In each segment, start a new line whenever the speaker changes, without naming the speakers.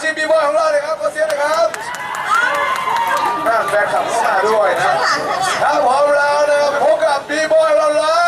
ทีบีบอยของเราเลยครับขอเสียงหนะครับน่าแฟนคลับเข้ามาด้วยนะถ้าพร้อมแล้วนะครับพบกับบีบอยเราเลย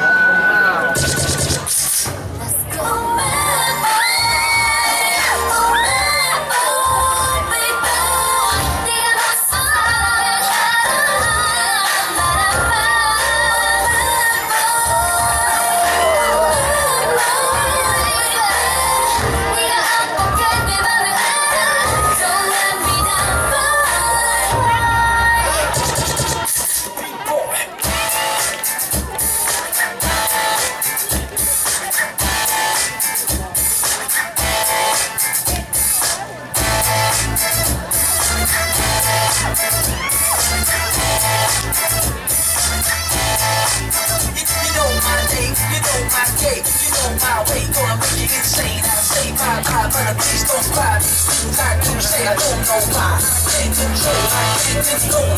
don't spy me. You to say I don't know why. Can't control, I can't control.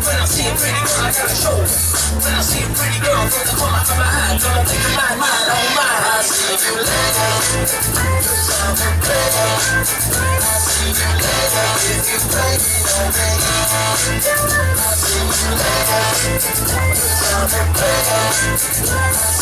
When I see a pretty girl, I gotta show. When I see a pretty girl from the corner of my eye, don't think of my mind, oh my. I see you later. Something better. I see you later if you play me, no baby. I see you later. Something better. I see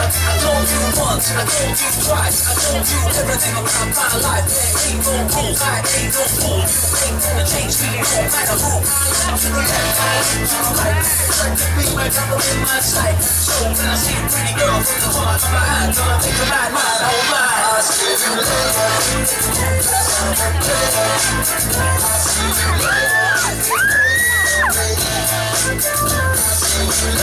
I told you once, I told you twice, I told you everything about my life. Ain't no rules, I ain't no fool. You ain't gonna change me, no matter who. I'm I I see pretty girl from the heart of my eye, gonna of my mind, oh my. I'll see you.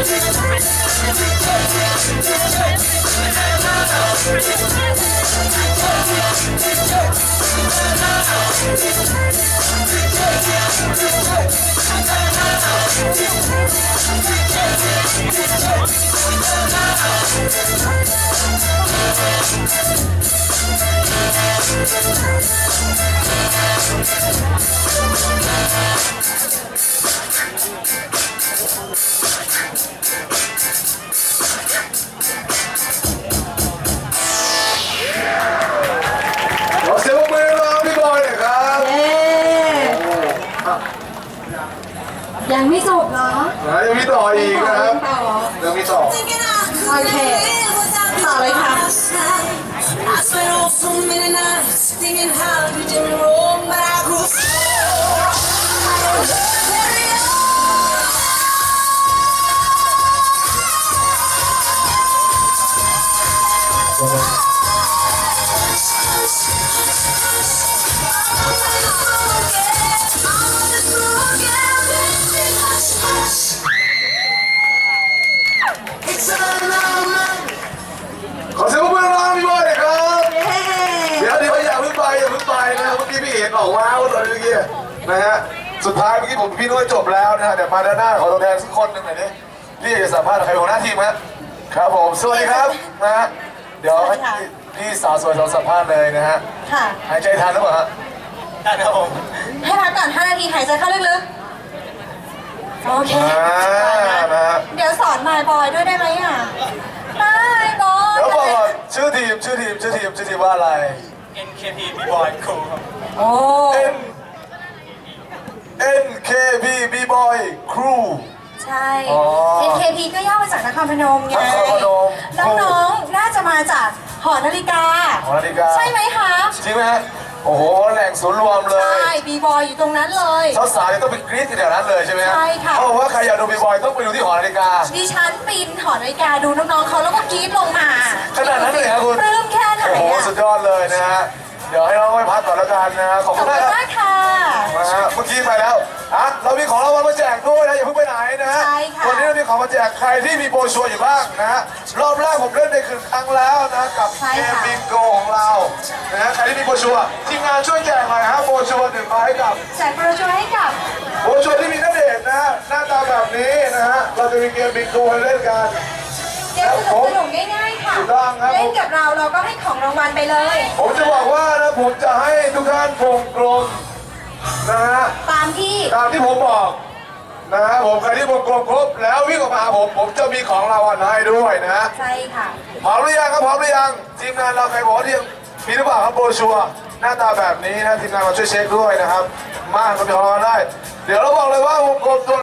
Thank
ยังไม่จบเหรอ
นะยังมีต่ออีกนะครับ
ต่อ
ยังมีต่อ
Thinking I could
Okay.
live without you
Sorry,
by
Cap.
my side. I spent on so many nights thinking how you did me wrong, but I grew so I don't carry
เมื่อกี้พี่เห็นออกว้าวตอนเมื่อกี้นะฮะสุดท้ายเมื่อกี้ผมพี่นุ้ยจบแล้วนะฮะเดี๋ยวมาด้านหน้าขอตัวแทนสักคนหนึ่งหน่อยดิพี่อยากจะสัมภาษณ์ใครหัวหน้าทีมครับครับผมสวัสดีครับนะฮะเดี๋ยวให้พี่พี่สาวสวยเราสัมภาษณ์เลยนะฮะ
ค่ะ
หายใจทันหรือเปล่าฮะทันครับผม
ให้พักก่อน5นาทีหายใจเข้าลึกๆโอเค
อ่านะฮะ
เดี๋ยวสอนมายบอยด้วยได้ไหมอะมายบอย
เดี๋ยวบอกก่อนชื่อทีมชื่อทีมชื่อทีมชื่อทีมว่าอะไร
NKP B-Boy Crew ครับ
โอ้
N NKB B Boy Crew
ใช่
อ๋อ
NKP ก็ย่อมาจากนครพนมไง
นครพนม
น้องๆน่าจะมาจากหอนาฬิกา
หอนาฬิกา
ใช่ไหมคะ
จริงไหมฮะโอ้โหแหล่งศูนย์รวมเล
ใช่
ย
บีบอยอยู่ตรงนั้นเลย
สาวๆจะต้องไปกรี๊ดที่แถวนั้นเลยใช่ไหมฮะ
ใช่ค่ะ
เขาบอกว่าใครอยากดูบีบอยต้องไปดูที่หอนาฬิกา
ดิฉันปีนหอนาฬิกาดูน้องๆเขาแล้วก็กรี๊ดลงมา
ขนาดนั้นเลยเหรอคุณ
ปลื้มแค่ไหน
โอ้โห
อะ
สุดยอดเลยนะฮะ เดี๋ยวให้น้องไปพักก่อนแล้วกันนะฮะขอบ
ขอ
คุ
บ
ณ
คุ
มาก
ณ
ครับ
มากค่ะ
นะฮะเมื่อกี้ไปแล้วอะเรามีของรางวัลมาแจกด้วยนะอย่าเพิ่งไปไหนนะฮะ
ใช่ค่ะ
วันนี้เรามีของมาแจกใครที่มีโบรชัวร์อยู่บ้างนะฮะรอบแรกผมเล่นในคืนครั้งแล้วนะกับเกมบิงโกของเรานะฮะใครที่มีโบรชัวร์ทีมงานช่วยแจกหน่อยฮะโบรชัวร์หนึ่งใบให้กับ
แจกโปรโมชั่นให้กับ
โบรชัวร์ที่มีหน้าเดชน์นะฮะหน้าตาแบบนี้นะฮะเราจะมีเกมบิงโกให้เล่นกัน
เกมสนุกสนุกง่ายๆค่ะ
ถูกต้องครับ
เล่นกับเราเราก็ให้ของรางวัลไปเลย
ผมจะบอกว่านะผมจะให้ทุกท่านวงกลมนะฮะ
ตามที่
ตามที่ผมบอกนะฮะผมใครที่วงกลมครบแล้ววิ่งออกมาหาผมผมจะมีของรางวัลให้ด้วยนะฮะ
ใช่ค่ะ
พร้อมหรือยังครับพร้อมหรือยังทีมงานเราใครบอกว่าที่มีหรือเปล่าครับโบรชัวร์หน้าตาแบบนี้นะทีมงานมาช่วยเช็คด้วยนะครับ มาเรามีของรางวัลได้ เดี๋ยวเราบอกเลยว่าวงกลมตัว